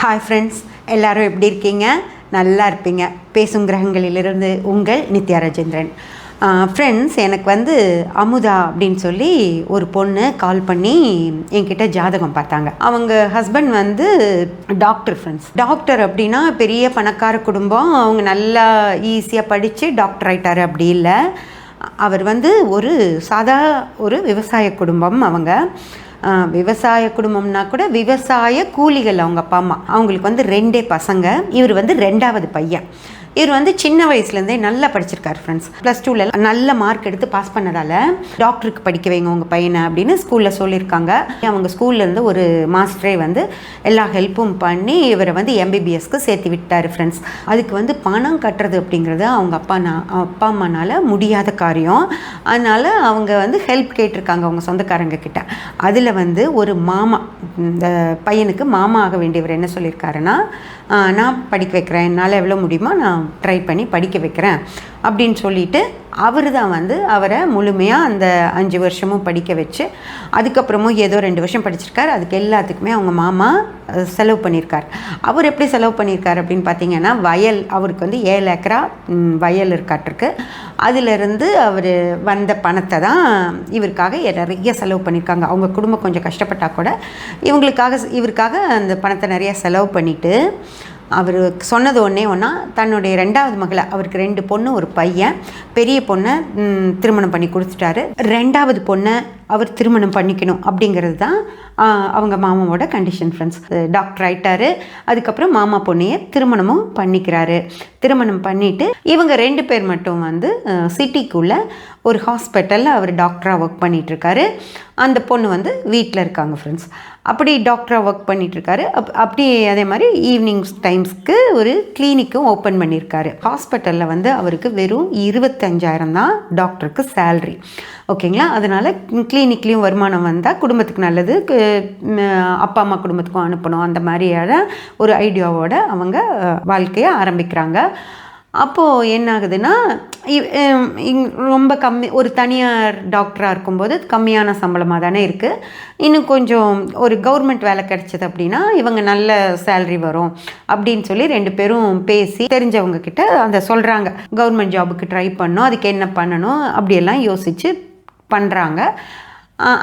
Hi friends எல்லாரும் எப்படி இருக்கீங்க? நல்லா இருப்பீங்க. பேசும் கிரகங்களிலிருந்து உங்கள் நித்யா ராஜேந்திரன். ஃப்ரெண்ட்ஸ் எனக்கு வந்து அமுதா அப்படின்னு சொல்லி ஒரு பொண்ணு கால் பண்ணி என்கிட்ட ஜாதகம் பார்த்தாங்க. அவங்க ஹஸ்பண்ட் வந்து டாக்டர் ஃப்ரெண்ட்ஸ் டாக்டர் அப்படின்னா பெரிய பணக்கார குடும்பம். அவங்க நல்லா ஈஸியாக படித்து டாக்டர் ஆயிட்டாரு அப்படி இல்லை. அவர் வந்து ஒரு சாதா ஒரு விவசாய குடும்பம் அவங்க. விவசாய குடும்பம்னா கூட விவசாய கூலிகள் அவங்க அப்பா அம்மா. அவங்களுக்கு வந்து ரெண்டே பசங்க. இவர் வந்து ரெண்டாவது பையன். இவர் வந்து சின்ன வயசுலேருந்தே நல்லா படிச்சிருக்காரு ஃப்ரெண்ட்ஸ் ப்ளஸ் டூவில் நல்ல மார்க் எடுத்து பாஸ் பண்ணதால் டாக்டருக்கு படிக்க வைங்க உங்கள் பையனை அப்படின்னு ஸ்கூலில் சொல்லியிருக்காங்க. அவங்க ஸ்கூல்லேருந்து ஒரு மாஸ்டரே வந்து எல்லா ஹெல்ப்பும் பண்ணி இவரை வந்து எம்பிபிஎஸ்க்கு சேர்த்து விட்டார் ஃப்ரெண்ட்ஸ் அதுக்கு வந்து பணம் கட்டுறது அப்படிங்கிறது அவங்க அப்பா நான் அப்பா அம்மானால் முடியாத காரியம். அதனால் அவங்க வந்து ஹெல்ப் கேட்டிருக்காங்க அவங்க சொந்தக்காரங்க கிட்ட. அதில் வந்து ஒரு மாமா இந்த பையனுக்கு மாமா ஆக வேண்டியவர் என்ன சொல்லியிருக்காருன்னா நான் படிக்க வைக்கிறேன். என்னால் எவ்வளோ முடியுமோ நான் ட்ரை பண்ணி படிக்க வைக்கிறேன். அப்படின்னு சொல்லிட்டு அவர் தான் வந்து அவரை முழுமையாக அந்த அஞ்சு வருஷமும் படிக்க வச்சு அதுக்கப்புறமும் ஏதோ ரெண்டு வருஷம் படிச்சிருக்கார். அதுக்கு எல்லாத்துக்குமே அவங்க மாமா செலவு பண்ணியிருக்கார். அவர் எப்படி செலவு பண்ணியிருக்காரு அப்படின்னு பார்த்தீங்கன்னா வயல் அவருக்கு வந்து ஏழு ஏக்கரா வயல் இருக்காட்டிருக்கு. அதிலிருந்து அவர் வந்த பணத்தை தான் இவருக்காக நிறைய செலவு பண்ணியிருக்காங்க. அவங்க குடும்பம் கொஞ்சம் கஷ்டப்பட்டால் கூட இவங்களுக்காக இவருக்காக அந்த பணத்தை நிறைய செலவு பண்ணிவிட்டு அவர் சொன்னது ஒன்றே ஒன்றா தன்னுடைய ரெண்டாவது மகளை அவருக்கு ரெண்டு பொண்ணு ஒரு பையன் பெரிய பொண்ணை திருமணம் பண்ணி கொடுத்துட்டாரு. ரெண்டாவது பொண்ணை அவர் திருமணம் பண்ணிக்கணும் அப்படிங்கிறது தான் அவங்க மாமாவோட கண்டிஷன் ஃப்ரெண்ட்ஸ் டாக்டர் ஆயிட்டாரு. அதுக்கப்புறம் மாமா பொண்ணையை திருமணமும் பண்ணிக்கிறாரு. திருமணம் பண்ணிட்டு இவங்க ரெண்டு பேர் மட்டும் வந்து சிட்டிக்குள்ளே ஒரு ஹாஸ்பிட்டலில் அவர் டாக்டராக ஒர்க் பண்ணிகிட்ருக்காரு அந்த பொண்ணு வந்து வீட்டில் இருக்காங்க ஃப்ரெண்ட்ஸ் அப்படி டாக்டராக ஒர்க் பண்ணிகிட்ருக்காரு அப் அப்படி அதே மாதிரி ஈவினிங் டைம்ஸ்க்கு ஒரு கிளினிக்கும் ஓப்பன் பண்ணியிருக்காரு ஹாஸ்பிட்டலில் வந்து அவருக்கு வெறும் இருபத்தஞ்சாயிரம் தான் டாக்டருக்கு சேல்ரி ஓகேங்களா? அதனால் கிளினிக்லேயும் வருமானம் வந்தால் குடும்பத்துக்கு நல்லது. அப்பா அம்மா குடும்பத்துக்கும் அனுப்பணும். அந்த மாதிரியான ஒரு ஐடியாவோட அவங்க வாழ்க்கையை ஆரம்பிக்கிறாங்க. அப்போது என்ன ஆகுதுன்னா இங்- ரொம்ப கம்மி ஒரு தனியார் டாக்டராக இருக்கும்போது கம்மியான சம்பளமாக தானே இருக்குது இன்னும் கொஞ்சம் ஒரு கவர்மெண்ட் வேலை கிடைச்சது அப்படின்னா இவங்க நல்ல சேல்ரி வரும் அப்படின்னு சொல்லி ரெண்டு பேரும் பேசி தெரிஞ்சவங்க கிட்ட அந்த சொல்கிறாங்க கவர்மெண்ட் ஜாபுக்கு ட்ரை பண்ணணும் அதுக்கு என்ன பண்ணணும் அப்படியெல்லாம் யோசித்து பண்ணுறாங்க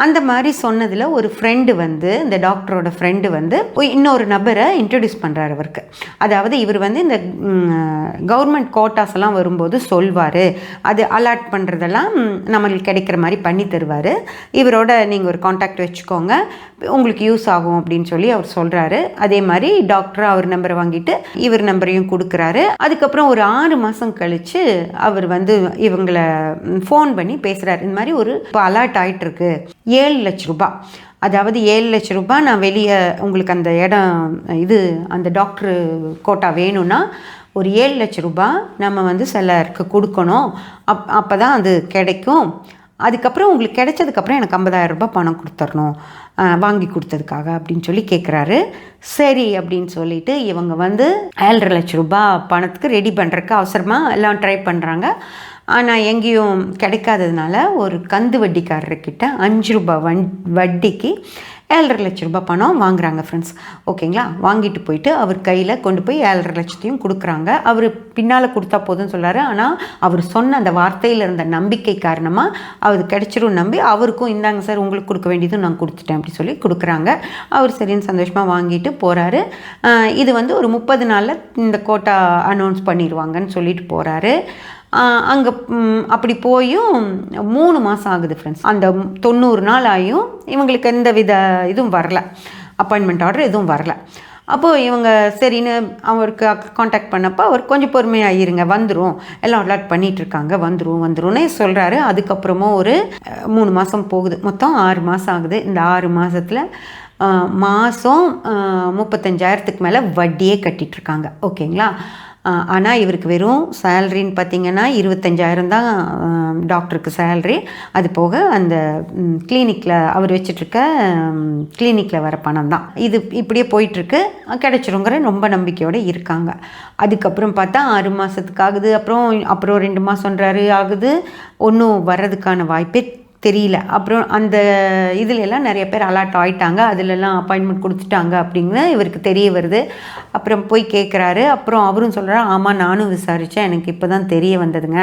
அந்த மாதிரி சொன்னதில் ஒரு ஃப்ரெண்டு வந்து இந்த டாக்டரோட ஃப்ரெண்டு வந்து இன்னொரு நபரை இன்ட்ரடியூஸ் பண்ணுறாரு அவருக்கு. அதாவது இவர் வந்து இந்த கவர்மெண்ட் கோட்டாஸ் எல்லாம் வரும்போது சொல்வார். அது அலாட் பண்ணுறதெல்லாம் நம்மளுக்கு கிடைக்கிற மாதிரி பண்ணி தருவார். இவரோட நீங்கள் ஒரு காண்டாக்ட் வச்சுக்கோங்க. உங்களுக்கு யூஸ் ஆகும் அப்படின்னு சொல்லி அவர் சொல்கிறாரு அதே மாதிரி டாக்டர் அவர் நம்பரை வாங்கிட்டு இவர் நம்பரையும் கொடுக்குறாரு. அதுக்கப்புறம் ஒரு ஆறு மாதம் கழித்து அவர் வந்து இவங்களை ஃபோன் பண்ணி பேசுகிறாரு இந்த மாதிரி ஒரு இப்போ அலாட் ஆகிட்டுருக்கு ஏழு லட்ச ரூபாய் அதாவது ஏழு லட்ச ரூபாய் நான் வெளியே உங்களுக்கு அந்த இடம் இது அந்த டாக்டரு கோட்டா வேணும்னா ஒரு ஏழு லட்ச ரூபாய் நம்ம வந்து சிலருக்கு கொடுக்கணும். அப் அப்போ தான் அது கிடைக்கும். அதுக்கப்புறம் உங்களுக்கு கிடைச்சதுக்கப்புறம் எனக்கு 50000 ரூபாய் பணம் கொடுத்துடணும் வாங்கி கொடுத்ததுக்காக அப்படின்னு சொல்லி கேட்குறாரு சரி அப்படின்னு சொல்லிட்டு இவங்க வந்து ஏழரை லட்ச ரூபாய் பணத்துக்கு ரெடி பண்ணுறதுக்கு அவசரமாக எல்லாம் ட்ரை பண்ணுறாங்க ஆனால் எங்கேயும் கிடைக்காததுனால ஒரு கந்து வட்டிக்காரர்கிட்ட அஞ்சு ரூபாய் வன் வட்டிக்கு ஏழரை லட்ச ரூபாய் பணம் வாங்குறாங்க ஃப்ரெண்ட்ஸ் ஓகேங்களா? வாங்கிட்டு போயிட்டு அவர் கையில் கொண்டு போய் ஏழரை லட்சத்தையும் கொடுக்குறாங்க. அவர் பின்னால் கொடுத்தா போதும்னு சொல்கிறாரு ஆனால் அவர் சொன்ன அந்த வார்த்தையில் இருந்த நம்பிக்கை காரணமாக அவர் கிடைச்சிரும் நம்பி அவருக்கும் இந்தாங்க சார் உங்களுக்கு கொடுக்க வேண்டியதும் நான் கொடுத்துட்டேன் அப்படி சொல்லி கொடுக்குறாங்க. அவர் சரின்னு சந்தோஷமாக வாங்கிட்டு போகிறாரு இது வந்து ஒரு முப்பது நாளில் இந்த கோட்டா அனௌன்ஸ் பண்ணிடுவாங்கன்னு சொல்லிட்டு போகிறாரு அங்கே அப்படி போயும் மூணு மாதம் ஆகுது ஃப்ரெண்ட்ஸ் அந்த தொண்ணூறு நாள் ஆகியும் இவங்களுக்கு எந்த வித இதுவும் வரல. அப்பாயின்மெண்ட் ஆர்டர் எதுவும் வரல. அப்போது இவங்க சரின்னு அவருக்கு காண்டாக்ட் பண்ணப்போ அவர் கொஞ்சம் பொறுமையாக இருங்க வந்துடும் எல்லாம் அலாட் பண்ணிகிட்ருக்காங்க வந்துடும் வந்துரும்னே சொல்கிறாரு அதுக்கப்புறமும் ஒரு மூணு மாதம் போகுது. மொத்தம் ஆறு மாதம் ஆகுது. இந்த ஆறு மாதத்தில் மாதம் முப்பத்தஞ்சாயிரத்துக்கு மேலே வட்டியே கட்டிகிட்ருக்காங்க ஓகேங்களா ஆனால் இவருக்கு வெறும் சேல்ரின்னு பார்த்திங்கன்னா இருபத்தஞ்சாயிரம் தான் டாக்டருக்கு சேல்ரி. அது போக அந்த கிளினிக்கில் அவர் வச்சிட்ருக்க கிளினிக்கில் வர பணம் தான். இது இப்படியே போயிட்டுருக்கு கிடைச்சிருங்கிற ரொம்ப நம்பிக்கையோடு இருக்காங்க. அதுக்கப்புறம் பார்த்தா ஆறு மாதத்துக்கு ஆகுது. அப்புறம் அப்புறம் ரெண்டு மாதம்ன்றாரு ஆகுது. ஒன்றும் வர்றதுக்கான வாய்ப்பே தெரியல. அப்புறம் அந்த இதுலெல்லாம் நிறைய பேர் அலாட் ஆயிட்டாங்க. அதிலெல்லாம் அப்பாயின்மெண்ட் கொடுத்துட்டாங்க அப்படிங்கிற இவருக்கு தெரிய வருது. அப்புறம் போய் கேட்குறாரு அப்புறம் அவரும் சொல்கிறாரு ஆமாம் நானும் விசாரித்தேன் எனக்கு இப்போ தான் தெரிய வந்ததுங்க.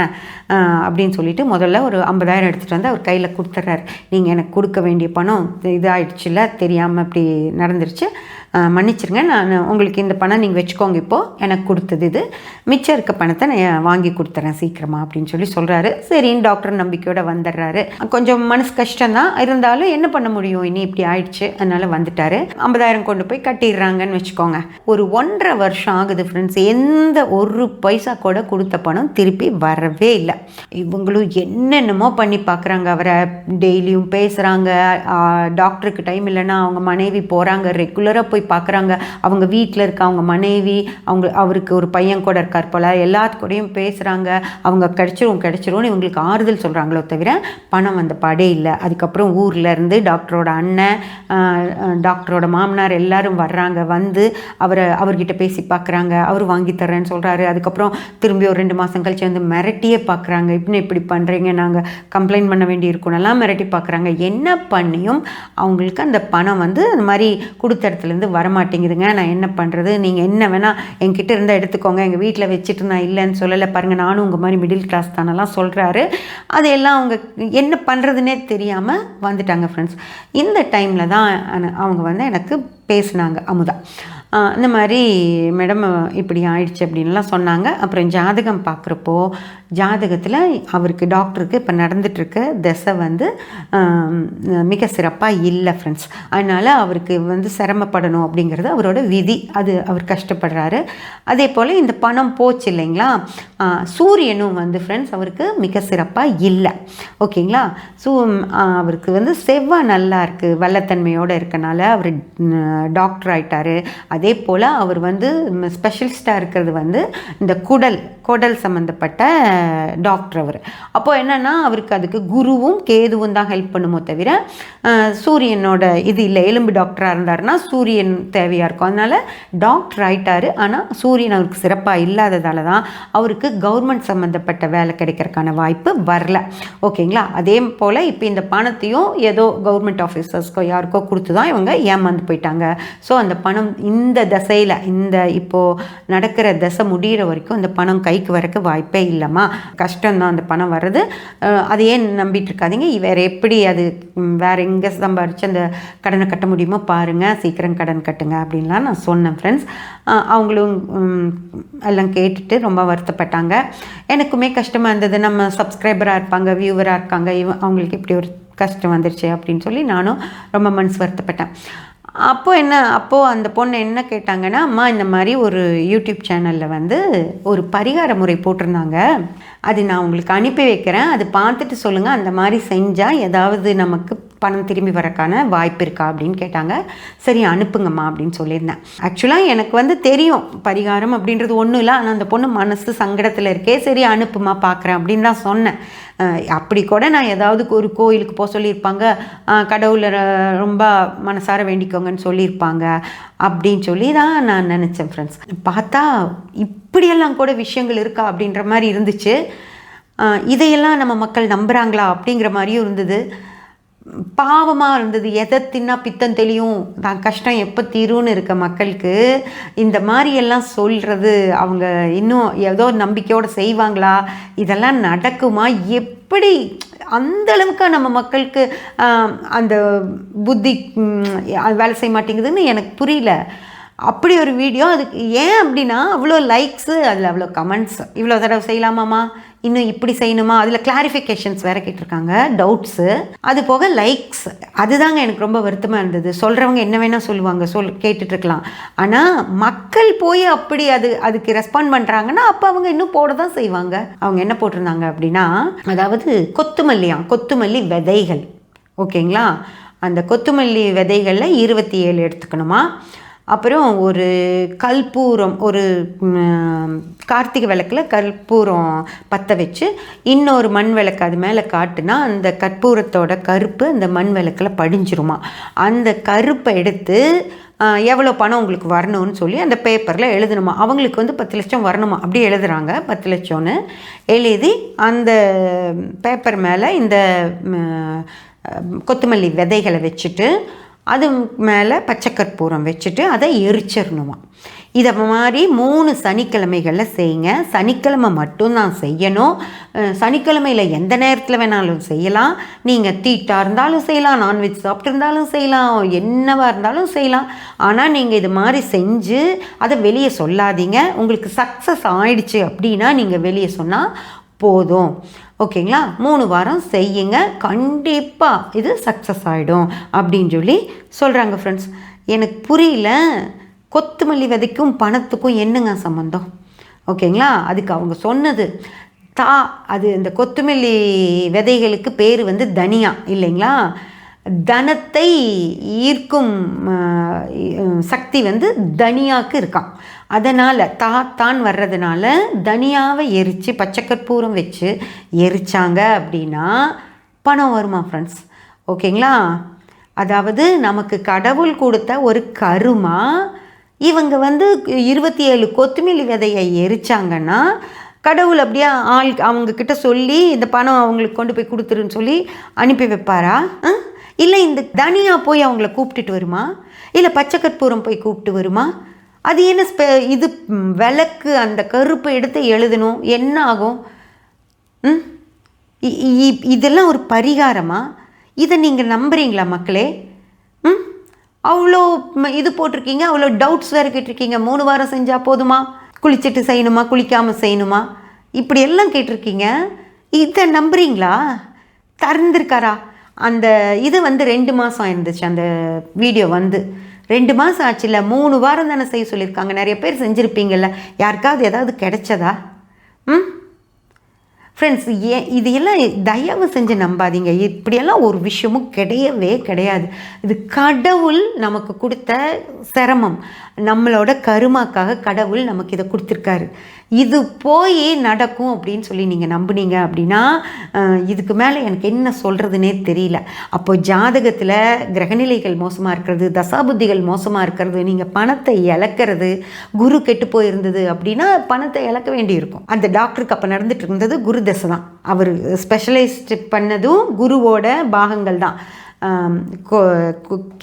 அப்படின்னு சொல்லிட்டு முதல்ல ஒரு ஐம்பதாயிரம் எடுத்துகிட்டு வந்து அவர் கையில் கொடுத்துட்றாரு நீங்கள் எனக்கு கொடுக்க வேண்டிய பணம் இதாகிடுச்சுல தெரியாமல் இப்படி நடந்துருச்சு. மன்னிச்சிருங்க. நான் உங்களுக்கு இந்த பணம் நீங்கள் வச்சுக்கோங்க இப்போது எனக்கு கொடுத்தது இது. மிச்சம் இருக்க பணத்தை நான் வாங்கி கொடுத்துறேன் சீக்கிரமாக அப்படின்னு சொல்லி சொல்கிறாரு சரின்னு டாக்டர் நம்பிக்கையோட வந்துடுறாரு. கொஞ்சம் மனசு கஷ்டம்தான். இருந்தாலும் என்ன பண்ண முடியும்? இனி இப்படி ஆயிடுச்சு. அதனால் வந்துட்டார். ஐம்பதாயிரம் கொண்டு போய் கட்டிடுறாங்கன்னு வச்சுக்கோங்க. ஒரு ஒன்றரை வருஷம் ஆகுது ஃப்ரெண்ட்ஸ் எந்த ஒரு பைசா கூட கொடுத்த பணம் திருப்பி வரவே இல்லை. இவங்களும் என்னென்னமோ பண்ணி பார்க்குறாங்க அவரை டெய்லியும் பேசுகிறாங்க டாக்டருக்கு டைம் இல்லைன்னா அவங்க மனைவி போகிறாங்க ரெகுலராக போய் பார்க்குறாங்க அவங்க வீட்டில் இருக்க அவங்க மனைவி அவங்க அவருக்கு ஒரு பையன் கூட இருக்கார் போல் எல்லாத்து கூடயும் பேசுகிறாங்க அவங்க கிடச்சிரும் கிடச்சிரும்னு இவங்களுக்கு ஆறுதல் சொல்கிறாங்களோ தவிர பணம் வந்த படே இல்லை. அதுக்கப்புறம் ஊரில் இருந்து டாக்டரோட அண்ணன் டாக்டரோட மாமனார் எல்லாரும் வர்றாங்க. வந்து அவரை அவர்கிட்ட பேசி பார்க்குறாங்க அவர் வாங்கி தர்றேன்னு சொல்கிறாரு அதுக்கப்புறம் திரும்பி ஒரு ரெண்டு மாதம் கழிச்சு வந்து மிரட்டியே பார்க்குறாங்க இப்படி இப்படி பண்ணுறீங்க நாங்கள் கம்ப்ளைண்ட் பண்ண வேண்டி இருக்கும்னெல்லாம் மிரட்டி பார்க்குறாங்க என்ன பண்ணியும் அவங்களுக்கு அந்த பணம் வந்து அந்த மாதிரி கொடுத்த இடத்துலேருந்து வரமாட்டேங்குதுங்க. நான் என்ன பண்ணுறது நீங்கள் என்ன வேணால் என்கிட்ட இருந்தால் எடுத்துக்கோங்க. எங்கள் வீட்டில் வச்சுட்டு நான் இல்லைன்னு சொல்லலை. பாருங்கள் நானும் உங்கள் மாதிரி மிடில் கிளாஸ் தானெல்லாம் சொல்கிறாரு அதையெல்லாம் அவங்க என்ன பண்ணுறதுனே தெரியாமல் வந்துட்டாங்க ஃப்ரெண்ட்ஸ் இந்த டைமில் தான் அவங்க வந்து எனக்கு பேசுனாங்க அமுதா. இந்த மாதிரி மேடம் இப்படி ஆயிடுச்சு அப்படின்லாம் சொன்னாங்க. அப்புறம் ஜாதகம் பார்க்குறப்போ ஜாதகத்தில் அவருக்கு டாக்டருக்கு இப்போ நடந்துகிட்ருக்க திசை வந்து மிக சிறப்பாக இல்லை ஃப்ரெண்ட்ஸ் அதனால் அவருக்கு வந்து சிரமப்படணும் அப்படிங்கிறது அவரோட விதி. அது அவர் கஷ்டப்படுறாரு. அதே போல் இந்த பணம் போச்சு இல்லைங்களா? சூரியனும் வந்து ஃப்ரெண்ட்ஸ் அவருக்கு மிக சிறப்பாக இல்லை. ஓகேங்களா? ஸோ அவருக்கு வந்து செவ்வாய் நல்லா இருக்குது வல்லத்தன்மையோடு இருக்கனால அவர் டாக்டர் ஆயிட்டாரு. அதே போல் அவர் வந்து ஸ்பெஷலிஸ்ட்டாக இருக்கிறது வந்து இந்த குடல் குடல் சம்மந்தப்பட்ட டாக்டர் அவர். அப்போது என்னென்னா அவருக்கு அதுக்கு குருவும் கேதுவும் தான் ஹெல்ப் பண்ணுமோ தவிர சூரியனோட இது இல்லை எலும்பு டாக்டராக இருந்தாருன்னா சூரியன் தேவையாக இருக்கும். அதனால் டாக்டர் ஆயிட்டார். ஆனால் சூரியன் அவருக்கு சிறப்பாக இல்லாததால் தான் அவருக்கு கவர்மெண்ட் சம்மந்தப்பட்ட வேலை கிடைக்கிறதுக்கான வாய்ப்பு வரல. ஓகேங்களா? அதே போல் இப்போ இந்த பணத்தையும் ஏதோ கவர்மெண்ட் ஆஃபீஸர்ஸ்க்கோ யாருக்கோ கொடுத்து தான் இவங்க ஏமாந்து போயிட்டாங்க. ஸோ அந்த பணம் இந்த இந்த தசையில் இந்த இப்போது நடக்கிற தசை முடிகிற வரைக்கும் இந்த பணம் கைக்கு வரக்கு வாய்ப்பே இல்லைம்மா. கஷ்டம்தான் அந்த பணம் வர்றது. அஹ் அதை ஏன் நம்பிட்டு இருக்காதீங்க? வேறு எப்படி அது வேறு எங்கே சம்பாரித்து அந்த கடனை கட்ட முடியுமோ பாருங்கள் சீக்கிரம் கடன் கட்டுங்க அப்படின்லாம் நான் சொன்னேன் ஃப்ரெண்ட்ஸ் அவங்களும் எல்லாம் கேட்டுட்டு ரொம்ப வருத்தப்பட்டாங்க. எனக்குமே கஷ்டமாக இருந்தது. நம்ம சப்ஸ்கிரைபராக இருப்பாங்க வியூவராக இருக்காங்க இவ அவங்களுக்கு இப்படி ஒரு கஷ்டம் வந்துருச்சு அப்படின்னு சொல்லி நானும் ரொம்ப மனசு வருத்தப்பட்டேன். அப்போது என்ன அப்போது அந்த பொண்ணு என்ன கேட்டாங்கன்னா அம்மா இந்த மாதிரி ஒரு யூடியூப் சேனலில் வந்து ஒரு பரிகார முறை போட்டிருந்தாங்க. அது நான் உங்களுக்கு அனுப்பி வைக்கிறேன். அது பார்த்துட்டு சொல்லுங்கள் அந்த மாதிரி செஞ்சால் ஏதாவது நமக்கு பணம் திரும்பி வரக்கான வாய்ப்பு இருக்கா அப்படின்னு கேட்டாங்க. சரி அனுப்புங்கம்மா அப்படின்னு சொல்லியிருந்தேன். ஆக்சுவலாக எனக்கு வந்து தெரியும் பரிகாரம் அப்படின்றது ஒன்றும் இல்லை. ஆனால் அந்த பொண்ணு மனசு சங்கடத்தில் இருக்கே சரி அனுப்புமா பார்க்குறேன் அப்படின்னு தான் சொன்னேன். அப்படி கூட நான் ஏதாவது ஒரு கோயிலுக்கு போக சொல்லியிருப்பாங்க. கடவுளை ரொம்ப மனசார வேண்டிக்கோங்கன்னு சொல்லியிருப்பாங்க அப்படின்னு சொல்லி தான் நான் நினச்சேன் ஃப்ரெண்ட்ஸ் பார்த்தா இப்படியெல்லாம் கூட விஷயங்கள் இருக்கா அப்படின்ற மாதிரி இருந்துச்சு. இதையெல்லாம் நம்ம மக்கள் நம்புகிறாங்களா அப்படிங்கிற மாதிரியும் இருந்தது. பாவமாக இருந்தது. எதை தின்னா பித்தம் தெளியும். தான் கஷ்டம் எப்போ தீரும்னு இருக்க மக்களுக்கு இந்த மாதிரியெல்லாம் சொல்கிறது அவங்க இன்னும் ஏதோ நம்பிக்கையோடு செய்வாங்களா? இதெல்லாம் நடக்குமா? எப்படி? அந்த அளவுக்கு நம்ம மக்களுக்கு அந்த புத்தி வேலை செய்ய மாட்டேங்குதுன்னு எனக்கு புரியல. அப்படி ஒரு வீடியோ அதுக்கு ஏன் அப்படின்னா அவ்வளோ லைக்ஸு அதில் அவ்வளோ கமெண்ட்ஸ் இவ்வளோ தடவை செய்யலாமாம்மா? இன்னும் இப்படி செய்யணுமா? அதில் கிளாரிஃபிகேஷன்ஸ் வேற கேட்டிருக்காங்க டவுட்ஸு அது போக லைக்ஸ் அதுதாங்க எனக்கு ரொம்ப வருத்தமாக இருந்தது. சொல்கிறவங்க என்ன வேணால் சொல்லுவாங்க சொல் கேட்டுட்ருக்கலாம் ஆனால் மக்கள் போய் அப்படி அது அதுக்கு ரெஸ்பாண்ட் பண்ணுறாங்கன்னா அப்போ அவங்க இன்னும் போட தான் செய்வாங்க. அவங்க என்ன போட்டிருந்தாங்க அப்படின்னா அதாவது கொத்துமல்லியாம் கொத்துமல்லி விதைகள். ஓகேங்களா? அந்த கொத்துமல்லி விதைகளில் இருபத்தி ஏழு எடுத்துக்கணுமா? அப்புறம் ஒரு கல்பூரம் ஒரு கார்த்திகை விளக்கில் கற்பூரம் பற்ற வச்சு இன்னொரு மண் விளக்கு அது மேலே காட்டுனா அந்த கற்பூரத்தோட கருப்பு அந்த மண் விளக்கில் படிஞ்சிருமா. அந்த கருப்பை எடுத்து எவ்வளோ பணம் உங்களுக்கு வரணும்னு சொல்லி அந்த பேப்பரில் எழுதணுமா. அவங்களுக்கு வந்து பத்து லட்சம் வரணுமா. அப்படி எழுதுகிறாங்க பத்து லட்சம்னு எழுதி அந்த பேப்பர் மேலே இந்த கொத்தமல்லி விதைகளை வச்சுட்டு அது மேலே பச்சைக்கற்பூரம் வச்சுட்டு அதை எரிச்சிடணுமா. இதை மாதிரி மூணு சனிக்கிழமைகளில் செய்யுங்க. சனிக்கிழமை மட்டும்தான் செய்யணும். சனிக்கிழமையில் எந்த நேரத்தில் வேணாலும் செய்யலாம். நீங்கள் தீட்டாக இருந்தாலும் செய்யலாம் நான்வெஜ் சாப்பிட்ருந்தாலும் செய்யலாம் என்னவாக இருந்தாலும் செய்யலாம். ஆனால் நீங்கள் இது மாதிரி செஞ்சு அதை வெளியே சொல்லாதீங்க. உங்களுக்கு சக்ஸஸ் ஆயிடுச்சு அப்படின்னா நீங்கள் வெளியே சொன்னால் போதும். ஓகேங்களா? மூணு வாரம் செய்யுங்க. கண்டிப்பாக இது சக்ஸஸ் ஆகிடும் அப்படின்னு சொல்லி சொல்கிறாங்க ஃப்ரெண்ட்ஸ் எனக்கு புரியல. கொத்துமல்லி விதைக்கும் பணத்துக்கும் என்னங்க சம்மந்தம் ஓகேங்களா? அதுக்கு அவங்க சொன்னது. தா அது இந்த கொத்துமல்லி விதைகளுக்கு பேர் வந்து தனியா இல்லைங்களா? தனத்தை ஈர்க்கும் சக்தி வந்து தனியாக்கு இருக்கான் அதனால் தா தான் வர்றதுனால தனியாவை எரித்து பச்சைக்கற்பூரம் வச்சு எரிச்சாங்க அப்படின்னா பணம் வருமா ஃப்ரெண்ட்ஸ் ஓகேங்களா? அதாவது நமக்கு கடவுள் கொடுத்த ஒரு கருமா இவங்க வந்து இருபத்தி ஏழு கொத்தமல்லி விதையை எரிச்சாங்கன்னா கடவுள் அப்படியே ஆள் அவங்கக்கிட்ட சொல்லி இந்த பணம் அவங்களுக்கு கொண்டு போய் கொடுத்துருன்னு சொல்லி அனுப்பி வைப்பாரா? ஆ? இல்லை இந்த தனியா போய் அவங்கள கூப்பிட்டுட்டு வருமா? இல்லை பச்சை கற்பூரம் போய் கூப்பிட்டு வருமா? அது என்ன ஸ்பெ இது விளக்கு அந்த கருப்பை எடுத்து எழுதணும். என்ன ஆகும்? ம்? இதெல்லாம் ஒரு பரிகாரமா? இதை நீங்கள் நம்புகிறீங்களா மக்களே? ம்? அவ்வளோ இது போட்டிருக்கீங்க. அவ்வளோ டவுட்ஸ் வேறு கேட்டிருக்கீங்க. மூணு வாரம் செஞ்சால் போதுமா? குளிச்சுட்டு செய்யணுமா? குளிக்காமல் செய்யணுமா? இப்படி எல்லாம் கேட்டிருக்கீங்க. இதை நம்புறீங்களா? திறந்துருக்காரா அந்த இது வந்து ரெண்டு மாதம் இருந்துச்சு அந்த வீடியோ வந்து. ரெண்டு மாதம் ஆச்சுல்ல மூணு வாரம் தானே செய்ய சொல்லியிருக்காங்க. நிறைய பேர் செஞ்சுருப்பீங்கள்ல யாருக்காவது ஏதாவது கிடைச்சதா? ம்? ஃப்ரெண்ட்ஸ் ஏன் இது எல்லாம் தயவு செஞ்சு நம்பாதீங்க. இப்படியெல்லாம் ஒரு விஷயமும் கிடையவே கிடையாது. இது கடவுள் நமக்கு கொடுத்த சிரமம். நம்மளோட கருமாக்காக கடவுள் நமக்கு இதை கொடுத்துருக்காரு. இது போய் நடக்கும் அப்படின்னு சொல்லி நீங்கள் நம்புனீங்க அப்படின்னா இதுக்கு மேலே எனக்கு என்ன சொல்கிறதுனே தெரியல. அப்போ ஜாதகத்தில் கிரகநிலைகள் மோசமாக இருக்கிறது தசாபுத்திகள் மோசமாக இருக்கிறது நீங்கள் பணத்தை இழக்கிறது குரு கெட்டு போயிருந்தது அப்படின்னா பணத்தை இழக்க வேண்டியிருக்கும். அந்த டாக்டருக்கு அப்போ நடந்துட்டு இருந்தது குரு தசை தான். அவர் ஸ்பெஷலைஸ்ட் பண்ணதும் குருவோட பாகங்கள் தான்.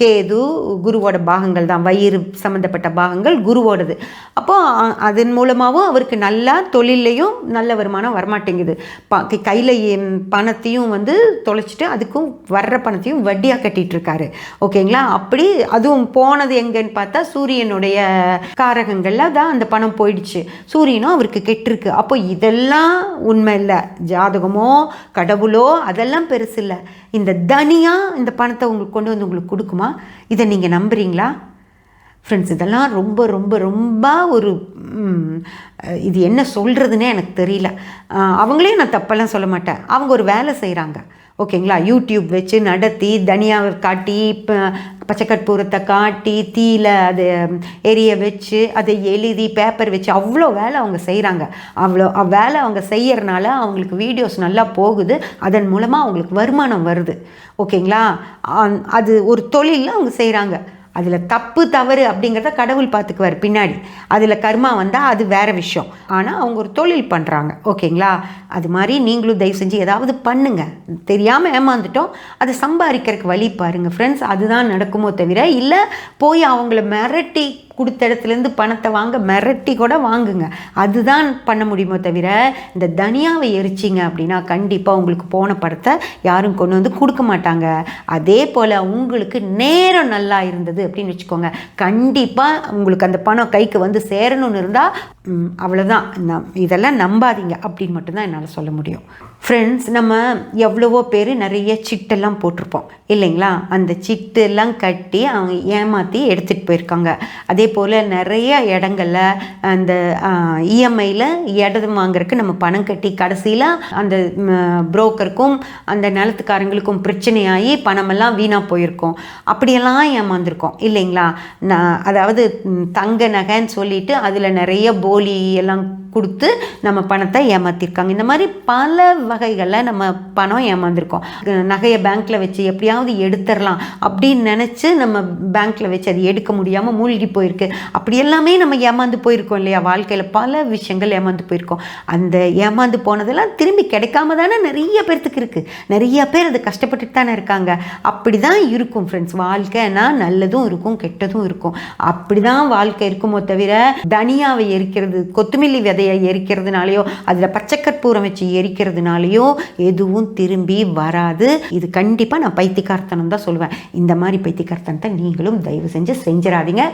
கேது குருவோட பாகங்கள் தான் வயிறு சம்மந்தப்பட்ட பாகங்கள் குருவோடது. அப்போ அதன் மூலமாகவும் அவருக்கு நல்லா தொழிலையும் நல்ல வருமானம் வரமாட்டேங்குது. ப கையில் பணத்தையும் வந்து தொலைச்சிட்டு அதுக்கும் வர்ற பணத்தையும் வட்டியாக கட்டிகிட்ருக்காரு ஓகேங்களா? அப்படி அதுவும் போனது எங்கன்னு பார்த்தா சூரியனுடைய காரகங்கள்ல தான் அந்த பணம் போயிடுச்சு. சூரியனும் அவருக்கு கெட்டிருக்கு. அப்போ இதெல்லாம் உண்மை இல்லை. ஜாதகமோ கடவுளோ அதெல்லாம் பெருசு இல்லை. இந்த தனியாக இந்த பணத்தை உங்களுக்கு கொண்டு வந்து உங்களுக்கு கொடுக்குமா? இதை நீங்கள் நம்புகிறீங்களா ஃப்ரெண்ட்ஸ் இதெல்லாம் ரொம்ப ரொம்ப ரொம்ப ஒரு இது என்ன சொல்கிறதுனே எனக்கு தெரியல. அவங்களே நான் தப்பெல்லாம் சொல்ல மாட்டேன். அவங்க ஒரு வேலை செய்கிறாங்க ஓகேங்களா? யூடியூப் வச்சு நடத்தி தனியாவை காட்டி ப- பச்சைக்கற்பூரத்தை காட்டி தீயில அது எரிய வச்சு அதை எழுதி பேப்பர் வச்சு அவ்வளோ வேலை அவங்க செய்கிறாங்க அவ்வளோ வேலை அவங்க செய்யறனால அவங்களுக்கு வீடியோஸ் நல்லா போகுது. அதன் மூலமாக அவங்களுக்கு வருமானம் வருது. ஓகேங்களா? அந்- அது ஒரு தொழிலில் அவங்க செய்கிறாங்க அதில் தப்பு தவறு அப்படிங்கிறத கடவுள் பார்த்துக்குவார் பின்னாடி. அதில் கர்மா வந்தால் அது வேறு விஷயம். ஆனால் அவங்க ஒரு தொழில் பண்ணுறாங்க ஓகேங்களா? அது மாதிரி நீங்களும் தயவு செஞ்சு ஏதாவது பண்ணுங்க. தெரியாமல் ஏமாந்துட்டோம் அதை சம்பாதிக்கிறதுக்கு வழி பாருங்கள் ஃப்ரெண்ட்ஸ் அதுதான் நடக்குமோ தவிர இல்லை போய் அவங்கள மிரட்டி கொடுத்த இடத்துலேருந்து பணத்தை வாங்க மிரட்டி கூட வாங்குங்க. அதுதான் பண்ண முடியுமோ தவிர இந்த தனியாவை எரிச்சிங்க அப்படின்னா கண்டிப்பாக உங்களுக்கு போன படத்தை யாரும் கொண்டு வந்து கொடுக்க மாட்டாங்க. அதே போல் உங்களுக்கு நேரம் நல்லா இருந்தது அப்படின்னு வச்சுக்கோங்க. கண்டிப்பாக உங்களுக்கு அந்த பணம் கைக்கு வந்து சேரணும்னு இருந்தால் அவ்வளோதான் நம் இதெல்லாம் நம்பாதீங்க அப்படின்னு மட்டும்தான் என்னால் சொல்ல முடியும். ஃப்ரெண்ட்ஸ் நம்ம எவ்வளவோ பேர் நிறைய சிட்டெல்லாம் போட்டிருப்போம். இல்லைங்களா? அந்த சிட்டெல்லாம் கட்டி அவங்க ஏமாற்றி எடுத்துகிட்டு போயிருக்காங்க. அதே போல் நிறைய இடங்களில் அந்த இஎம்ஐயில் இடம் வாங்குறதுக்கு நம்ம பணம் கட்டி கடைசியில் அந்த புரோக்கருக்கும் அந்த நிலத்துக்காரங்களுக்கும் பிரச்சனையாகி பணமெல்லாம் வீணாக போயிருக்கோம். அப்படியெல்லாம் ஏமாந்துருக்கோம். இல்லைங்களா? நான் அதாவது தங்க நகைன்னு சொல்லிட்டு அதில் நிறைய போலி எல்லாம் கொடுத்து நம்ம பணத்தை ஏமாற்றிருக்காங்க இந்த மாதிரி பல வகைகளில் நம்ம பணம் ஏமாந்துருக்கோம். நகையை பேங்க்கில் வச்சு எப்படியாவது எடுத்துடலாம் அப்படின்னு நினச்சி நம்ம பேங்க்கில் வச்சு அது எடுக்க முடியாமல் மூழ்கி போயிருக்கு. அப்படி எல்லாமே நம்ம ஏமாந்து போயிருக்கோம் இல்லையா? வாழ்க்கையில் பல விஷயங்கள் ஏமாந்து போயிருக்கோம். அந்த ஏமாந்து போனதெல்லாம் திரும்பி கிடைக்காம தானே நிறைய பேர்த்துக்கு இருக்குது நிறைய பேர் அது கஷ்டப்பட்டுட்டு தானே இருக்காங்க. அப்படி தான் இருக்கும் ஃப்ரெண்ட்ஸ் வாழ்க்கைனா நல்லதும் இருக்கும் கெட்டதும் இருக்கும். அப்படி தான் வாழ்க்கை இருக்குமோ தவிர தனியாவை எரிக்கிறது கொத்துமில்லி விதையை எரிக்கிறதுனாலையோ அதில் பச்சைக்கற்பூரம் வச்சு எரிக்கிறதுனாலையோ எதுவும் திரும்பி வராது. இது கண்டிப்பாக நான் பைத்தியக்காரத்தனம் தான் சொல்லுவேன். இந்த மாதிரி பைத்தியக்காரத்தனத்தை நீங்களும் தயவு செஞ்சு செஞ்சிடாதீங்க.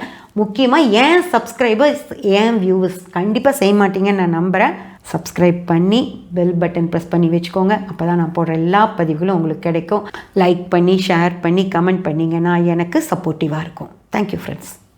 முக்கியமாக ஏன் சப்ஸ்கிரைபர்ஸ் ஏன் வியூவர்ஸ் கண்டிப்பாக செய்ய மாட்டீங்கன்னு நான் நம்புகிறேன் சப்ஸ்கிரைப் பண்ணி பெல் பட்டன் ப்ரெஸ் பண்ணி வச்சுக்கோங்க. அப்போ தான் நான் போடுற எல்லா பதிவுகளும் உங்களுக்கு கிடைக்கும். லைக் பண்ணி ஷேர் பண்ணி கமெண்ட் பண்ணிங்கன்னா எனக்கு சப்போர்ட்டிவாக இருக்கும். Thank you friends